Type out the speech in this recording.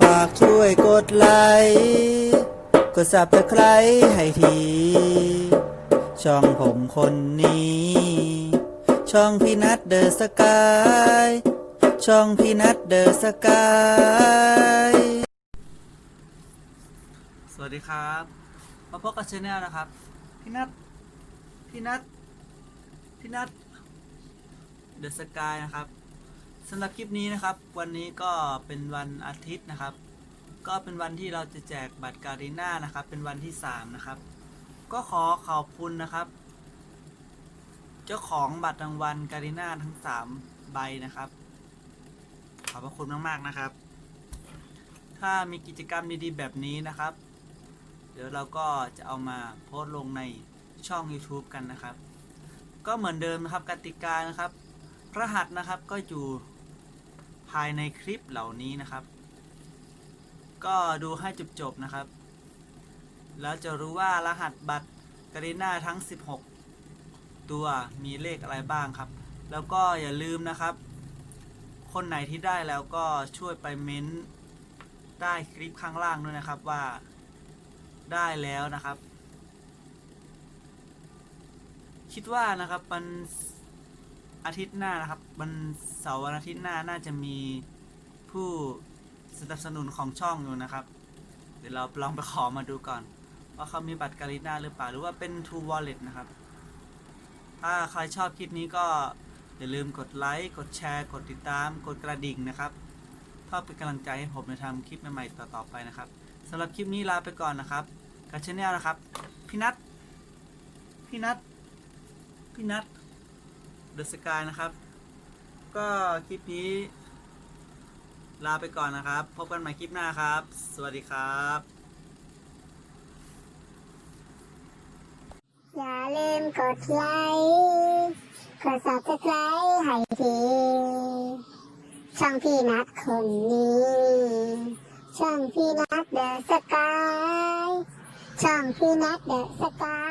ฝากช่วยกดไลค์กด subscribe ให้ที ช่องผมคนนี้ ช่องพี่นัทเดอะสกาย ช่องพี่นัทเดอะสกาย สวัสดีครับมาพบกับชแนลนะครับ พี่นัทพี่นัทพี่นัทเดอะสกายนะครับ สำหรับคลิปนี้นะครับ วันนี้ก็เป็นวันอาทิตย์นะครับ ก็เป็นวันที่เราจะแจกบัตรการีน่านะครับ เป็นวันที่ 3 นะครับ ก็ขอขอบคุณนะครับ เจ้าของบัตรรางวัลการีน่าทั้ง 3 ใบนะครับ ขอบพระคุณมากๆนะครับ ถ้ามีกิจกรรมดีๆ แบบนี้นะครับ เดี๋ยวเราก็จะเอามาโพสต์ลงในช่อง YouTube กันนะครับ ก็เหมือนเดิมนะครับกติกานะครับรหัสนะครับก็อยู่ ภายในคลิปเหล่านี้นะครับ ก็ดูให้จบๆนะครับ แล้วจะรู้ว่ารหัสบัตรกรีน่าทั้ง 16 ตัวมีเลขอะไรบ้างครับ แล้วก็อย่าลืมนะครับ คนไหนที่ได้แล้วก็ช่วยไปเม้นต์ใต้คลิปข้างล่างด้วยนะครับว่าได้แล้วนะครับ คิดว่านะครับมัน อาทิตย์หน้านะครับวันเสาร์วันอาทิตย์หน้าน่าจะมีผู้สนับสนุนของช่องอยู่นะครับ เดี๋ยวเราลองไปขอมาดูก่อน ว่าเขามีบัตรการีน่าหรือเปล่าหรือว่าเป็น True Wallet นะครับ ถ้าใครชอบคลิปนี้ก็อย่าลืมกดไลค์ กดแชร์ กดติดตาม กดกระดิ่งนะครับเพื่อเป็นกำลังใจให้ผมในทำคลิปใหม่ๆต่อๆไปนะครับสำหรับคลิปนี้ลาไปก่อนนะครับกับชแนลนะครับ พี่นัทพี่นัทพี่นัท เดอะสกายนะครับ ก็คลิปนี้ ลาไปก่อนนะครับ พบกันใหม่คลิปหน้าครับ สวัสดีครับ อย่าลืมกดไลค์กด subscribe ให้ทีช่องพี่นัดคนนี้ ช่องพี่นัดเดอะสกาย ช่องพี่นัดเดอะสกาย